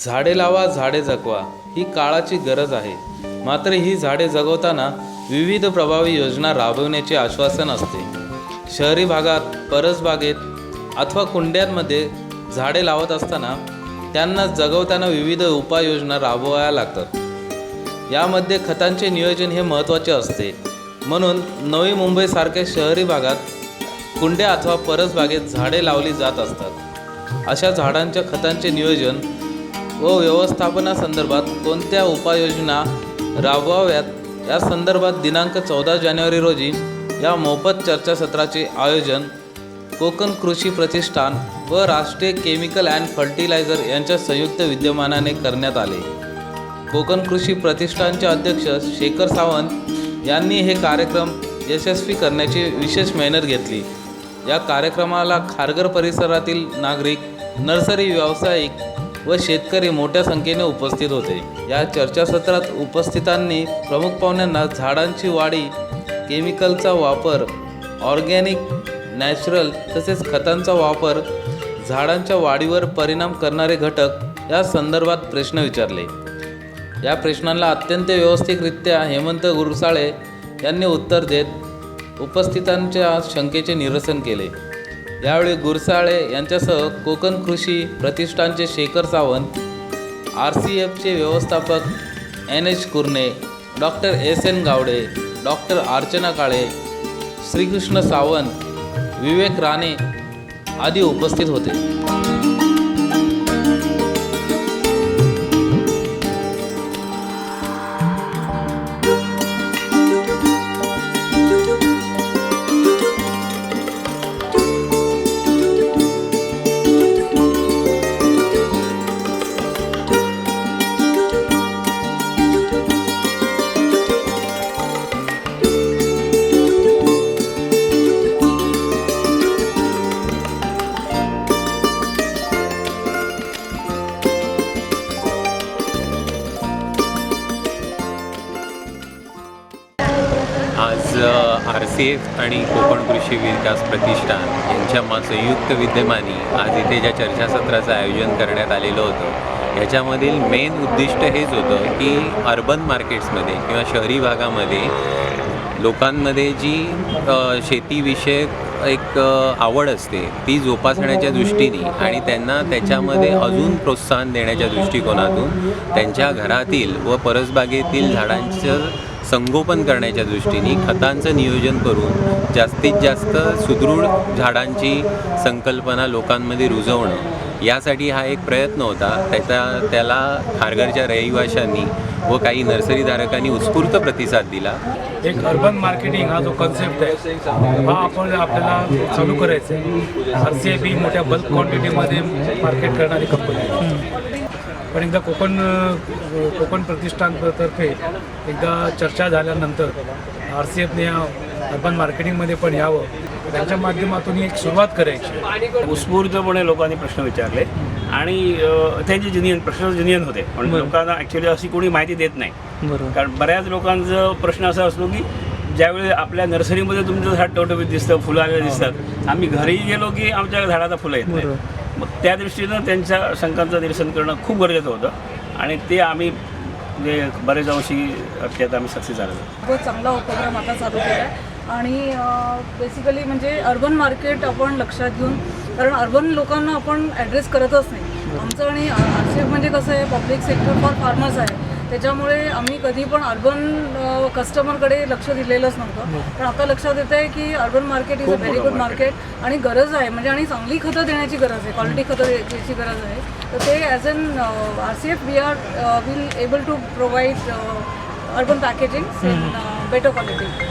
झाडे लावा झाडे जगवा ही काळाची गरज आहे. मात्र ही झाडे जगवताना विविध प्रभावी योजना राबवण्याचे आश्वासन असते. शहरी भागात परसबागेत अथवा कुंड्यांमध्ये झाडे लावत असताना त्यांना जगवताना विविध उपाययोजना राबवाव्या लागतात. यामध्ये खतांचे नियोजन हे महत्त्वाचे असते. म्हणून नवी मुंबईसारख्या शहरी भागात कुंड्या अथवा परसबागेत झाडे लावली जात असतात. अशा झाडांच्या खतांचे नियोजन व व्यवस्थापनासंदर्भात कोणत्या उपाययोजना राबवाव्यात? या संदर्भात दिनांक चौदा जानेवारी रोजी या मोफत चर्चासत्राचे आयोजन कोकण कृषी प्रतिष्ठान व राष्ट्रीय केमिकल अँड फर्टिलायझर यांच्या संयुक्त विद्यमानाने करण्यात आले. कोकण कृषी प्रतिष्ठानचे अध्यक्ष शेखर सावंत यांनी हे कार्यक्रम यशस्वी करण्याची विशेष मेहनत घेतली. या कार्यक्रमाला खारघर परिसरातील नागरिक नर्सरी व्यावसायिक व शेतकरी मोठ्या संख्येने उपस्थित होते. या चर्चासत्रात उपस्थितांनी प्रमुख पाहुण्यांना झाडांची वाढी केमिकलचा वापर ऑर्गॅनिक नॅचरल तसेच खतांचा वापर झाडांच्या वाढीवर परिणाम करणारे घटक या संदर्भात प्रश्न विचारले. या प्रश्नांना अत्यंत व्यवस्थितरित्या हेमंत गुरसाळे यांनी उत्तर देत उपस्थितांच्या शंकेचे निरसन केले. यावेळी गुरसाळे यांच्यासह कोकण कृषी प्रतिष्ठानचे शेखर सावंत आर सी एफचे व्यवस्थापक N H Kurne doctor S N Gawade doctor Archana Kale Shrikrishna Sawant Vivek Rane आदी उपस्थित होते. आर सी एफ आणि कोकण कृषी विकास प्रतिष्ठान यांच्या म संयुक्त विद्यमाने आज इथे ज्या चर्चासत्राचं आयोजन करण्यात आलेलं होतं याच्यामधील मेन उद्दिष्ट हेच होतं की अर्बन मार्केट्समध्ये किंवा शहरी भागामध्ये लोकांमध्ये जी शेतीविषयक एक आवड असते ती जोपासण्याच्या दृष्टीने आणि त्यांना त्याच्यामध्ये अजून प्रोत्साहन देण्याच्या दृष्टिकोनातून त्यांच्या घरातील व परसबागेतील झाडांचं संगोपन करण्याच्या दृष्टीने खतांचं नियोजन करून जास्तीत जास्त सुदृढ झाडांची संकल्पना लोकांमध्ये रुजवणं यासाठी हा एक प्रयत्न होता. त्याचा त्याला खारघरच्या रहिवाशांनी व काही नर्सरीधारकांनी उत्स्फूर्त प्रतिसाद दिला. एक अर्बन मार्केटिंग हा जो कन्सेप्ट आहे हा आपण आपल्याला चालू करायचा आहे आर सी एफ ही मोठ्या बल्क क्वांटिटीमध्ये मार्केट करणारी कंपनी आहे. पण एकदा कोकण कोकण प्रतिष्ठानतर्फे एकदा चर्चा झाल्यानंतर आर सी एफने या अर्बन मार्केटिंगमध्ये पण यावं. त्यांच्या माध्यमातून एक सुरुवात करायची. उत्स्फूर्तपणे लोकांनी प्रश्न विचारले आणि त्यांचे जुनियन प्रश्न जुनियन होते पण लोकांना ॲक्च्युली अशी कोणी माहिती देत नाही. कारण बऱ्याच लोकांचा प्रश्न असा असतो की ज्यावेळी आपल्या नर्सरीमध्ये तुमचं झाड टवटवीत दिसतं फुलं आलेली दिसतात आम्ही घरी गेलो की आमच्या झाडाला फुलं येत नाही. मग त्या दृष्टीनं त्यांच्या शंकांचं निरसन करणं खूप गरजेचं होतं. आणि ते आम्ही म्हणजे बरेच अंशी त्यात आम्ही सक्सेस झालो खूप चांगला उपक्रम आता चालू केला आहे आणि बेसिकली म्हणजे अर्बन मार्केट आपण लक्षात घेऊन कारण अर्बन लोकांना आपण ॲड्रेस करतच नाही. आमचं आणि आक्षेप म्हणजे कसं आहे पब्लिक सेक्टर फॉर फार्मर्स आहे. त्याच्यामुळे आम्ही कधी पण अर्बन कस्टमरकडे लक्ष दिलेलंच नव्हतं. पण आता लक्षात येतं आहे की urban market is a very good market आणि गरज आहे. म्हणजे आणि चांगली खतं देण्याची गरज आहे. क्वालिटी खतं द्यायची गरज आहे. तर ते as an R C F we are will able to provide urban packaging in better quality